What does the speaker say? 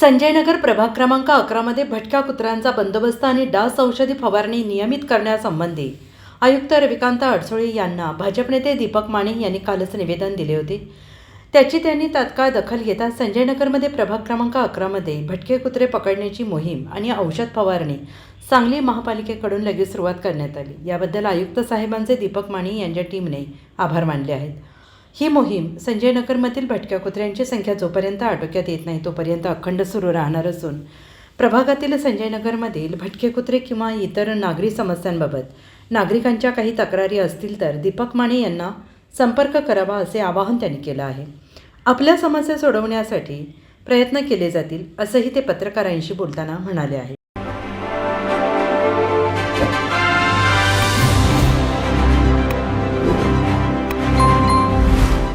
संजयनगर प्रभाग क्रमांक अकरामध्ये भटक्या कुत्र्यांचा बंदोबस्त आणि डास औषधी फवारणी नियमित करण्यासंबंधी आयुक्त रविकांत अडसोळे यांना भाजप नेते दीपक माने यांनी कालच निवेदन दिले होते. त्याची त्यांनी तात्काळ दखल घेता संजयनगरमध्ये प्रभाग क्रमांक अकरामध्ये भटके कुत्रे पकडण्याची मोहीम आणि औषध फवारणी सांगली महापालिकेकडून लगेच सुरुवात करण्यात आली. याबद्दल आयुक्त साहेबांचे दीपक माने यांच्या टीमने आभार मानले आहेत. ही मोहीम संजय नगरमधील भटक्या कुत्र्यांची संख्या जोपर्यंत आटोक्यात येत नाही तोपर्यंत अखंड सुरू राहणार असून प्रभागातील संजय नगरमधील भटके कुत्रे किंवा इतर नागरी समस्यांबाबत नागरिकांच्या काही तक्रारी असतील तर दीपक माने यांना संपर्क करावा असे आवाहन त्यांनी केलं आहे. आपल्या समस्या सोडवण्यासाठी प्रयत्न केले जातील असंही ते पत्रकारांशी बोलताना म्हणाले आहे.